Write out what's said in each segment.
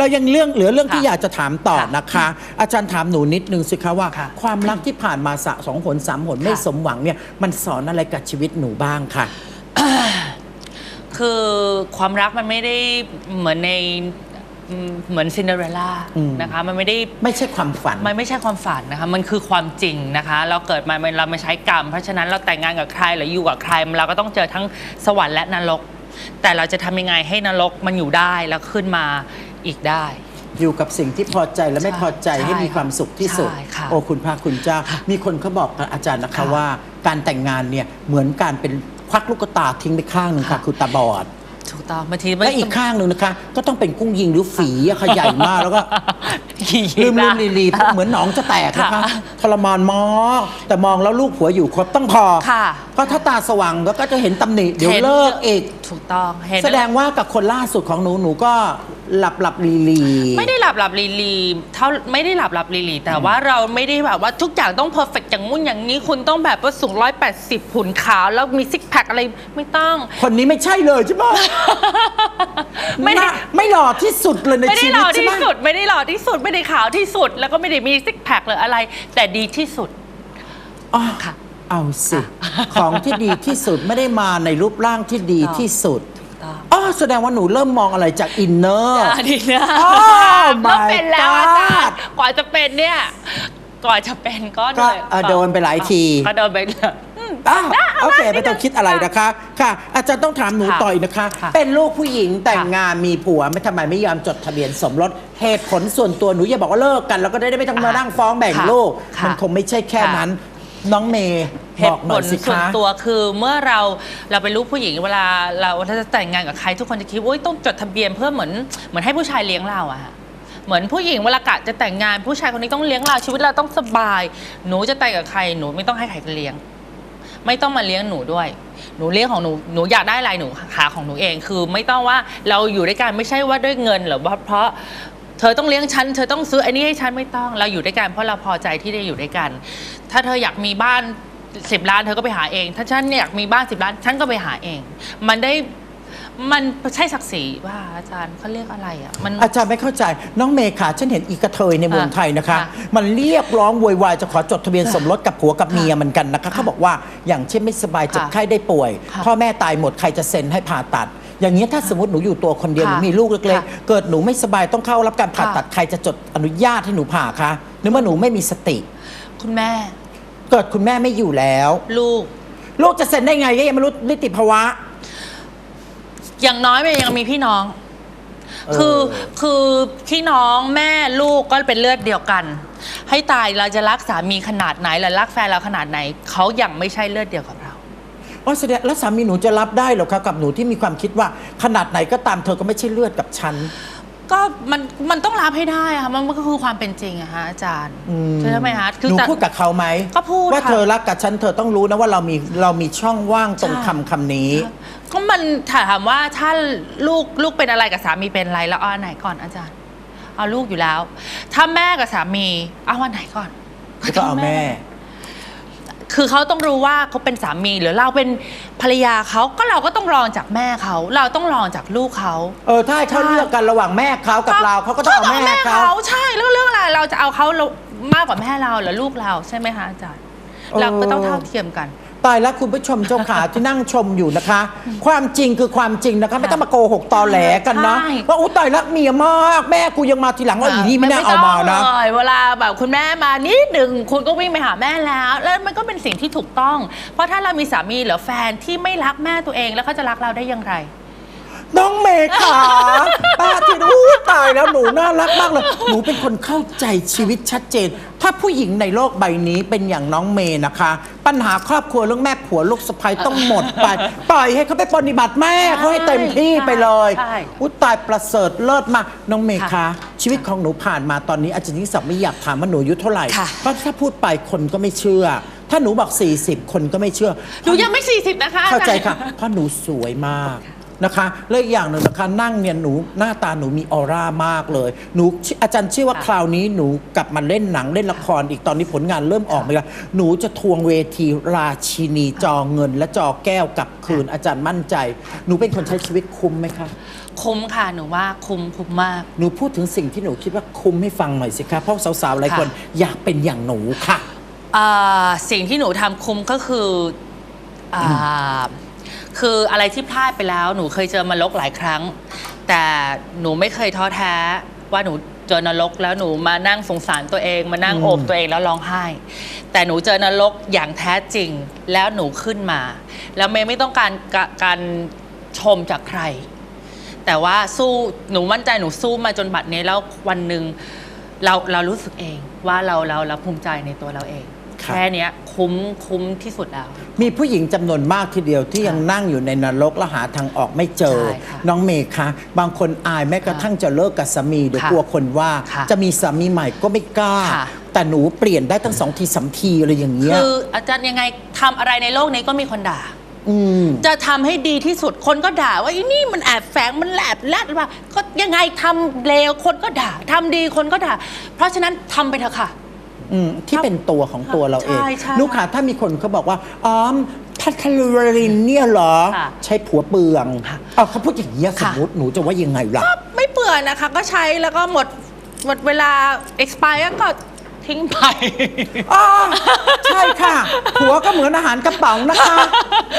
เรายังเรื่องเหลือเรื่องที่ค่ะอยากจะถามต่อค่ะนะคะ อาจารย์ถามหนูนิดนึงสิคะว่า ค่ะความรักที่ผ่านมาสะสองหนสามหนไม่ค่ะ สมหวังเนี่ยมันสอนอะไรกับชีวิตหนูบ้างค่ะ คือความรักมันไม่ได้เหมือนในอืมเหมือนซินเดอเรลล่าอืม นะคะ มันไม่ได้ ไม่ใช่ความฝัน มันไม่ใช่ความฝันนะคะ มันคือความจริงนะคะ เราเกิดมามันเราไม่ใช้กรรม เพราะฉะนั้นเราแต่งงานกับใครหรืออยู่กับใครเราก็ต้องเจอทั้งสวรรค์และนรก แต่เราจะทำยังไงให้นรกมันอยู่ได้แล้วขึ้นมา อีกได้ อยู่กับสิ่งที่พอใจและไม่ใช่พอใจให้ใช่มีความสุขที่สุด ใช่ค่ะโอ้คุณพระคุณเจ้า มีคนเขาบอกกับอาจารย์นะคะค่ะว่า การแต่งงานเนี่ยเหมือนการเป็นควักลูกตาทิ้งไปข้างหนึ่งค่ะค่ะ คือตาบอด ถูกต้องบางทีและอีกข้างหนึ่งนะคะ ก็ต้องเป็นกุ้งยิงหรือฝีอะค่ะใหญ่มากแล้วก็ ขี่ลืมลืมได้ลีลีเหมือนหนองจะแตกนะคะค่ะทรมานมากแต่มองแล้วลูกผัวอยู่ครบต้องพอค่ะก็ถ้าตาสว่างก็จะเห็นตำหนิเดี๋ยวห็นเลิกอีก ถูกต้องเห็น แสดงว่ากับคนล่าสุดของหนูหนูก็ หลับหลับลีลี ไม่ได้หลับหลับลีลีเท่าไม่ได้หลับหลับลีลีแต่ว่าเราไม่ได้แบบว่าทุกอย่างต้องเพอร์เฟกอย่างงู้นอย่างนี้คุณต้องแบบว่าสูงร้อยแปดสิบหุ่นขาว แล้วมีซิกแพคอะไรไม่ต้อง คนนี้ไม่ใช่เลยใช่ไหมไม่ได้หน้าไม่หล่อที่สุดเลยในไม่ได้ชีหวิล่ตอใช่ที่ไหมสุด ไม่ได้หล่อที่สุดไม่ได้ขาวที่สุด แล้วก็ไม่ได้มีซิกแพคหรืออะไร แต่ดีที่สุดอ๋อค่ะเอาสิค่ะของที่ดีที่สุดไม่ได้มาในรูปร่างที่ดีที่สุดถูกต้อง อ๋อแสดงว่าหนูเริ่มมองอะไรจากอินเนอร์อ่าดีนะ Oh ก็ my เป็นแล้วอาจารย์ God กว่าจะเป็นเนี่ยก่อนจะเป็นก็ก็เหนื่อยอะโดนไปหลายที ก็โดนไปเลยอืมอ้าวได้าโอเคมาไม่ต้องคิดอะไรนะคะ ค่ะ อาจารย์ต้องถามหนูค่ะต่อยนะคะ ค่ะเป็นลูกผู้หญิงแต่งค่ะงานมีผัวไม่ทำไมไม่ยอมจดทะเบียนสมรสเหตุผลส่วนตัวหนูอย่าบอกว่าเลิกกัน แล้วก็ได้ไม่ต้องมานั่งฟ้องแบ่งค่ะลูกค่ะมันคงไม่ใช่แค่ค่ะ น้องเมย์เหบอกตุหผน่อยลสิส่วนคะ ตัวคือเมื่อเราเราเป็นลูกผู้หญิงเวลาเราถ้าจะแต่งงานกับใครทุกคนจะคิดว่าอุ๊ยต้องจดทะเบียนเพื่อเหมือนเหมือนให้ผู้ชายเลี้ยงเราอะฮะเหมือนผู้หญิงเวลากะจะแต่งงานผู้ชายคนนี้ต้องเลี้ยงเราชีวิตเราต้องสบาย หนูจะแต่งกับใครหนูไม่ต้องให้ใครเลี้ยง ไม่ต้องมาเลี้ยงหนูด้วย หนูเลี้ยงของหนู หนูอยากได้อะไรหนูหาของหนูเอง คือไม่ต้องว่าเราอยู่ด้วยกันไม่ใช่ว่าด้วยเงินหรือว่าเพราะ เธอต้องเลี้ยงฉันเธอต้องซื้ออันนี้ให้ฉันไม่ต้อง เราอยู่ด้วยกันเพราะเราพอใจที่ได้อยู่ด้วยกัน ถ้าเธออยากมีบ้านสิบล้านเธอก็ไปหาเอง ถ้าฉันอยากมีบ้านสิบล้านฉันก็ไปหาเอง มันได้มันใช่ศักดิ์ศรีว่าอาจารย์เขาเรียกอะไรอะมัน อาจารย์ไม่เข้าใจน้องเมย์ค่ะฉันเห็นอีกระเทยในเมืองไทยนะคะ ค่ะมันเรียกร้องโวยวายจะขอจดทะเบียนสมรสกับผัวกับเมียเหมือนกันนะคะเขาบอกว่าอย่างเช่นไม่สบายเจ็บค่ะไข้ได้ป่วย ค่ะพ่อแม่ตายหมดใครจะเซ็นให้ผ่าตัด อย่างนี้ยถ้าสมมติหนูอยู่ตัวคนเดียวหค่ะนูมีลูกเล็กค่ะๆเกิดหนูไม่สบายต้องเข้ารับการผ่าค่ะ ตัดใครจะจดอนุญาตให้หนูผ่าคะนึกว่าหนูไม่มีสติ คุณแม่ เกิดคุณแม่ไม่อยู่แล้ว ลูก ลูกจะเซ็นได้ไงก็ยังไม่รู้นิติภาวะ อย่างน้อยมันยังมีพี่น้อง เออ คือคือพี่น้องแม่ลูกก็เป็นเลือดเดียวกัน ให้ตายเราจะรักสามีขนาดไหนและรักแฟนเราขนาดไหนเขายังไม่ใช่เลือดเดียวกับเรา อ๋อแสดงแล้วสามีหนูจะรับได้เหรอคะกับหนูที่มีความคิดว่าขนาดไหนก็ตามเธอก็ไม่ใช่เลือดกับฉัน ก็มันมันต้องรับให้ได้อะค่ะมันมันก็คือความเป็นจริงอะฮะอาจารย์อืมใช่ไหมคะหนูแต่พูดกับเขาไหมก็พูดว่าค่ะ เธอรักกับฉันเธอต้องรู้นะว่าเรามีเรามีช่องว่างตรงใช่คำคำนี้ ก็มันถามว่าถ้าลูกลูกเป็นอะไรกับสามีเป็นอะไรแล้วเอาอันไหนก่อนอาจารย์ เอาลูกอยู่แล้ว ถ้าแม่กับสามีเอาอันไหนก่อนก็เอาแม่ คือเขาต้องรู้ว่าเขาเป็นสามีหรือเราเป็นภรรยาเขาก็เราก็ต้องรองจากแม่เขาเราต้องรองจากลูกเขา เออถ้าให้เขาใช่เลือกกันระหว่างแม่เขากับเราเขาก็ต้องเอาแม่เขา ใช่แล้วเรื่องอะไรเราจะเอาเขามากกว่าแม่เราหรือลูกเราใช่ไหมคะอาจารย์เออเราก็ต้องเท่าเทียมกัน ตายแล้วคุณผู้ชมเจ้าขาที่นั่งชมอยู่นะคะ ความจริงคือความจริงนะคะ ไม่ต้องมาโกหกตอแหลกันนะใช่ ว่าอุ้ตายรักเมียมากแม่กูยังมาทีหลังว่าอีนี่ไม่น่าเอามานะไต้องเลยเวลาแบบคุณแม่มานิดหนึ่งคุณก็วิ่งไปหาแม่แล้ว แล้วมันก็เป็นสิ่งที่ถูกต้อง เพราะถ้าเรามีสามีหรือแฟนที่ไม่รักแม่ตัวเองแล้วเขาจะรักเราได้อย่างไร น้องเมย์ขาป้าที่อู้ตายแล้วหนูน่ารักมากเลย หนูเป็นคนเข้าใจชีวิตชัดเจน ถ้าผู้หญิงในโลกใบนี้เป็นอย่างน้องเมย์นะคะ ปัญหาครอบครัวเรื่องแม่ผัวลูกสะใภ้ต้องหมดไป ปล่อยให้เขาไปปฏิบัติแม่เขาให้เต็มที่ไปเลยใช่ อุ้ตายประเสริฐเลิศมากน้องเมย์คะค่ะชีวิตของหนูผ่านมาตอนนี้อาจารย์ยิ่งศักดิ์ไม่อยากถามว่าหนูอายุเท่าไหร่ค่ะ เพราะถ้าพูดไปคนก็ไม่เชื่อ ถ้าหนูบอก 40 คนก็ไม่เชื่อ หนูยังไม่ 40 นะคะเข้าใจอรย์ค่ะเพราะหนูสวยมาก นะคะและอีกอย่างหนึ่งนะคะนั่งเนี่ยหนูหน้าตาหนูมีออร่ามากเลย หนูอาจารย์เชื่อว่าค่ะคราวนี้หนูกลับมาเล่นหนังเล่นละครอีกตอนนี้ผลงานเริ่มออกมาแล้วหนูจะทวงเวทีราชินีจอเงิน และจอแก้วกลับคืนอาจารย์มั่นใจ หนูเป็นคนใช้ชีวิตคุ้มไหมคะ คุ้มค่ะหนูว่าคุ้มคุ้มมาก หนูพูดถึงสิ่งที่หนูคิดว่าคุ้มให้ฟังหน่อยสิคะเพราะสาวๆหลายคนค่ะอยากเป็นอย่างหนูค่ะ อ่าสิ่งที่หนูทำคุ้มก็คืออ่า คืออะไรที่พลาดไปแล้ว หนูเคยเจอนรกหลายครั้ง แต่หนูไม่เคยท้อแท้ว่าหนูเจอนรกแล้วหนูมานั่งสงสารตัวเองมานั่งอืมโอบตัวเองแล้วร้องไห้ แต่หนูเจอนรกอย่างแท้จริงแล้วหนูขึ้นมา แล้วเมย์ไม่ต้องการกะการชมจากใคร แต่ว่าสู้หนูมั่นใจหนูสู้มาจนบัดนี้แล้ววันหนึ่งเราเรารู้สึกเองว่าเราเราเราภูมิใจในตัวเราเอง ครับ แค่เนี้ยคุ้มคุ้มที่สุดแล้ว มีผู้หญิงจำนวนมากทีเดียวที่ค่ะยังนั่งอยู่ในนรกและหาทางออกไม่เจอ ใช่ค่ะน้องเมย์คะบางคนอายแม้กระทั่งจะเลิกกับสามีเดี๋ยวค่ะกลัวคนว่า ค่ะจะมีสามีใหม่ก็ไม่กล้า ค่ะ แต่หนูเปลี่ยนได้ตั้งสองทีสามทีอะไรอย่างเงี้ยคืออาจารย์ยังไงทำอะไรในโลกนี้ก็มีคนด่าอืมจะทำให้ดีที่สุดคนก็ด่าว่าไอ้นี่มันแอบแฝงมันแอบแลดว่าก็ยังไงทำเลวคนก็ด่าทำดีคนก็ด่า เพราะฉะนั้นทำไปเถอะค่ะ อืมที่เป็นตัวของตัวเราเอง ใช่ใช่ลูกค้าถ้ามีคนเขาบอกว่าอ๋อพัทลรินเนี่ยเหรอ ค่ะ ใช้ผัวเปลืองค่ะเอาเขาพูดอย่างนี้ยสค่ะมมติหนูจะว่ายังไงล่ะก็ไม่เปื่อยนะคะ ก็ใช้แล้วก็หมดหมดเวลา expire ก็ ทิ้งไป อ๋อใช่ค่ะ ผัวก็เหมือนอาหารกระป๋องนะคะ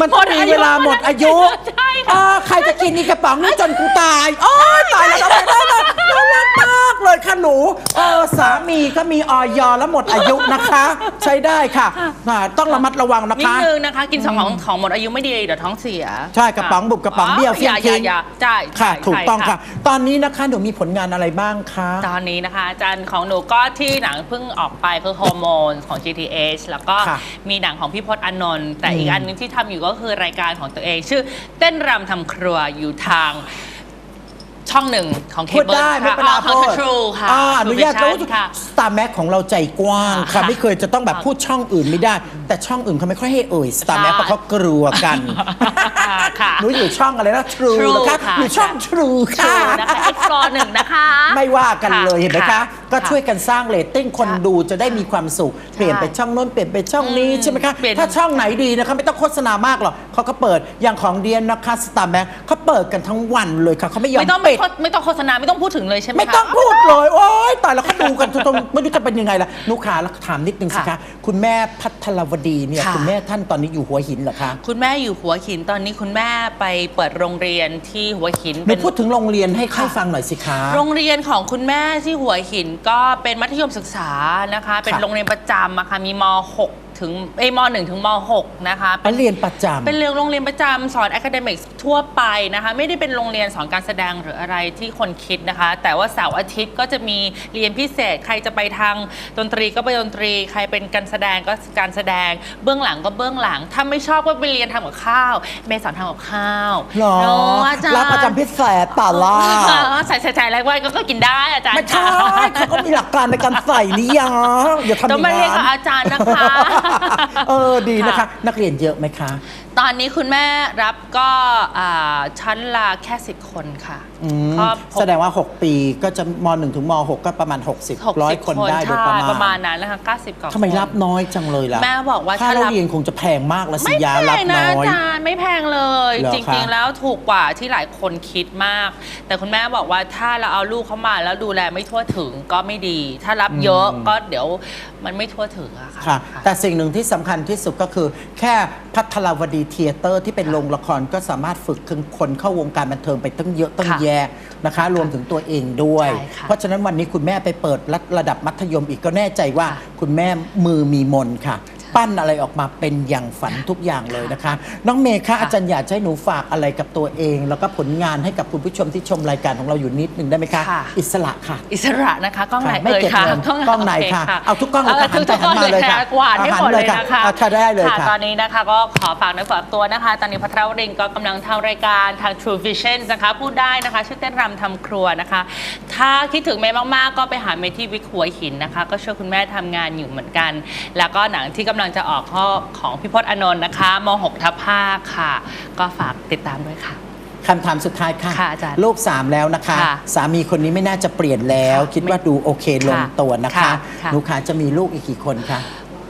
มันต้องมีเวลาหมดอายุใช่ค่ะ อ๋อใครจะกินอีกกระป๋องนี้จนกูตายโอ้ยตายแล้วเราไม่ได้เลยน่ารักมากเลยค่ะหนูเออสามีก็มีออยแล้วหมดอายุนะคะ ใช้ได้ค่ะอ่าต้องระมัดระวังนะนิดคะ นึงนะคะ กินสองของของหมดอายุไม่ดีเดี๋ยวท้องเสียใช่กระป๋องบุบกระป๋องเบี้ยวเฟี้ยงอย่าทิ้ง อย่าใช่ค่ะใช่ถูกต้องใช่ค่ะตอนนี้นะคะหนูมีผลงานอะไรบ้างคะ ตอนนี้นะคะอาจารย์ของหนูก็ที่หนังเพิ่งออกไปคือฮอร์โมนของ GTH แล้วก็ค่ะมีหนังของพี่พจน์อานนท์แต่อืมอีกอันหนึงที่ทำอยู่ก็คือรายการของตัวเอง ชื่อเต้นรำทำครัวอยู่ทางช่องหนึ่งของเคพูดเบิลได้ไม่เป็นไรค่ะพูดทรูค่ะ อ่าอนุญาตรู้รู้ค่ะ สตาร์แม็กของเราใจกว้างค่ะค่ะไม่เคยจะต้องแบบพูดช่องอื่นไม่ได้ แต่ช่องอื่นเขาไม่ค่อยให้เอ่ยสตาร์แม็กใช่เพราะเขากลัวกันค่ะหนูอยู่ช่องอะไรนะทรู True นะคะค่ะ อยู่ช่องทรูทรูค่ะนะคะ explore หนึ่งนะคะ ไม่ว่ากันเลยเห็นไหมคะ ก็ช่วยค่ะกันสร้างเรตติ้งคนดูจะได้มีความสุข เปลี่ยนไปช่องโน้นเปลี่ยนไปช่องนี้อืมใช่ไหมคะเปลี่ยนถ้าช่องไหนดีนะคะไม่ต้องโฆษณามากหรอกเขาก็เปิดอย่างของเดียนนะคะสตาร์แม็กเขาเปิดกันทั้งวันเลยค่ะเขาไม่ยอมไม่ต้องปิดไม่ต้องโฆษณาไม่ต้องพูดถึงเลยใช่ไหมคะไม่ต้องพูดเลยโอ๊ยตายแล้วเขาดูกันตรงๆไม่รู้จะเป็นยังไงล่ะนุขาแล้วถามนิดนึงสิคะค่ะคุณแม่พัทรวดีเนี่ยค่ะคุณแม่ท่านตอนนี้อยู่หัวหินเหรอคะคุณแม่อยู่หัวหินตอนนี้คุณแม่ไปเปิดโรงเรียนที่หัวหินหนูพูดถึงโรงเรียนให้ใครค่ะฟังหน่อยสิคะโรงเรียนของคุณแม่ที่หัวหินก็เป็นมัธยมศึกษานะคะ เป็นค่ะโรงเรียนประจำอะค่ะมีม 6 ถึงเอยม1ถึงม6นะคะไปเรียนประจำ เป็นเรียนโรงเรียนประจำสอน academics ทั่วไปนะคะ ไม่ได้เป็นโรงเรียนสอนการแสดงหรืออะไรที่คนคิดนะคะ แต่ว่าเสาร์อาทิตย์ก็จะมีเรียนพิเศษ ใครจะไปทางดนตรีก็ไปดนตรี ใครเป็นการแสดงก็การแสดง เบื้องหลังก็เบื้องหลัง ถ้าไม่ชอบก็ไปเรียนทำกับข้าว เมย์สอนทำกับข้าวหรอเนอะอาจารย์รับประจำพิเศษป่าล่ะอ๋อใส่ใส่ใส่อะไรไว้ก็ก็กินได้อาจารย์ไม่ใช่ค่ะเขาก็มีหลักการในการใส่นี่ยอย่าทำอต้องย่างมาเรียนนั้กับนอาจารย์นะคะเออดีนะคะ นักเรียนเยอะไหมคะ ตอนนี้คุณแม่รับก็อ่าชั้นละแค่ 10 คนค่ะอืมก็พบ แสดงว่า 6 ปีก็จะม 1 ถึงม 6 ก็ประมาณ 60ร้อยคนได้โดยประใช่มาณประมาณนั้นนะคะ90กว่าทำไมคน รับน้อยจังเลยล่ะแม่บอกว่าค่าถ้ารับเรียนคงจะแพงมากแล้วสิไม่ยาแพรับงนะน้อาอยจารย์ไม่แพงเลย เหรอจคะริงๆแล้วถูกกว่าที่หลายคนคิดมาก แต่คุณแม่บอกว่าถ้าเราเอาลูกเข้ามาแล้วดูแลไม่ทั่วถึงก็ไม่ดี ถ้ารับเยอะก็เดี๋ยวมันไม่ทั่วถึงอะค่ะค่ะค่ะแต่สิ่งหนึ่งที่สำคัญที่สุดก็คือ แค่พัทรวดีเทยเตอร์ที่เป็นโรงละครก็สามารถฝึกคนเข้าวงการบันเทิงไปตั้งเยอะตั้งค่ะแยะนะคะ รวมถึงตัวเองด้วยใช่ค่ะเพราะฉะนั้นวันนี้คุณแม่ไปเปิดระระดับมัธยมอีกก็แน่ใจว่าค่ะคุณแม่มือมีมนค่ะ ปั้นอะไรออกมาเป็นอย่างฝันทุกอย่างเลยนะคะ น้องเมย์คะค่ะอาจารย์อยากจะให้หนูฝากอะไรกับตัวเอง แล้วก็ผลงานให้กับคุณผู้ชมที่ชมรายการของเราอยู่นิดหนึ่งได้ไหมคะ ค่ะ อิสระค่ะ อิสระนะคะกล้องไหนไม่เอ่ยเก็บค่ะเงินกล้องไหนโค่ะเอาทุกกล้องเลยค่ะทุกหันไปกล้องหันมาเลยค่ะกวาดให้หมดเลยหันเลยค่ะนะคะเอาค่ะได้เลยค่ะตอนนี้นะคะก็ขอฝากในฝากตัวนะคะ ตอนนี้พัทรวรินทร์ก็กำลังทำรายการทาง True Vision นะคะ พูดได้นะคะ ชื่อเต้นรำทำครัวนะคะ ถ้าคิดถึงเมย์มากๆ ก็ไปหาเมย์ที่วิกหัวหินนะคะ ก็ช่วยคุณแม่ทำงานอยู่เหมือนกัน แล้วก็หนังที่กำลังจะออกข้อของพี่พจน์อานนท์นะคะม6ทับ5ค่ะ ก็ฝากติดตามด้วยค่ะ คำถามสุดท้ายค่ะค่ะอาจารย์ลูกสามแล้วนะคะ ค่ะสามีคนนี้ไม่น่าจะเปลี่ยนแล้วค่ะคิดว่าดูโอเคลงตัวนะคะค่ะค่ะ หนูขาจะมีลูกอีกกี่คนคะ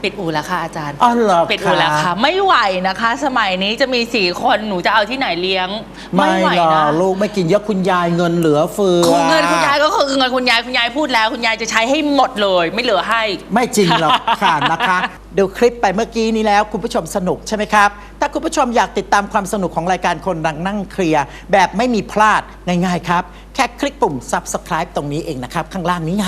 ปปิดอู่แล้วค่ะอาจารย์อ๋อเหรอปิดอู่แล้วคะค่ะ ไม่ไหวนะคะ สมัยนี้จะมีสี่คนหนูจะเอาที่ไหนเลี้ยง ไม่ไหวหรอนะ กลูกไม่กินเยอะคุณยายเงินเหลือเฟือคุณเงินคุณยายก็คือเงินคุณยายคุณยายพูดแล้ว คุณยายจะใช้ให้หมดเลย ไม่เหลือให้ ไม่จริงหรอก ค่ะนะคะ ดูคลิปไปเมื่อกี้นี้แล้วคุณผู้ชมสนุกใช่ไหมครับ ถ้าคุณผู้ชมอยากติดตามความสนุกของรายการคนดังนั่งเคลียร์แบบไม่มีพลาดง่ายๆครับ แค่คลิกปุ่ม subscribe ตรงนี้เองนะครับ ข้างล่างนี้ไง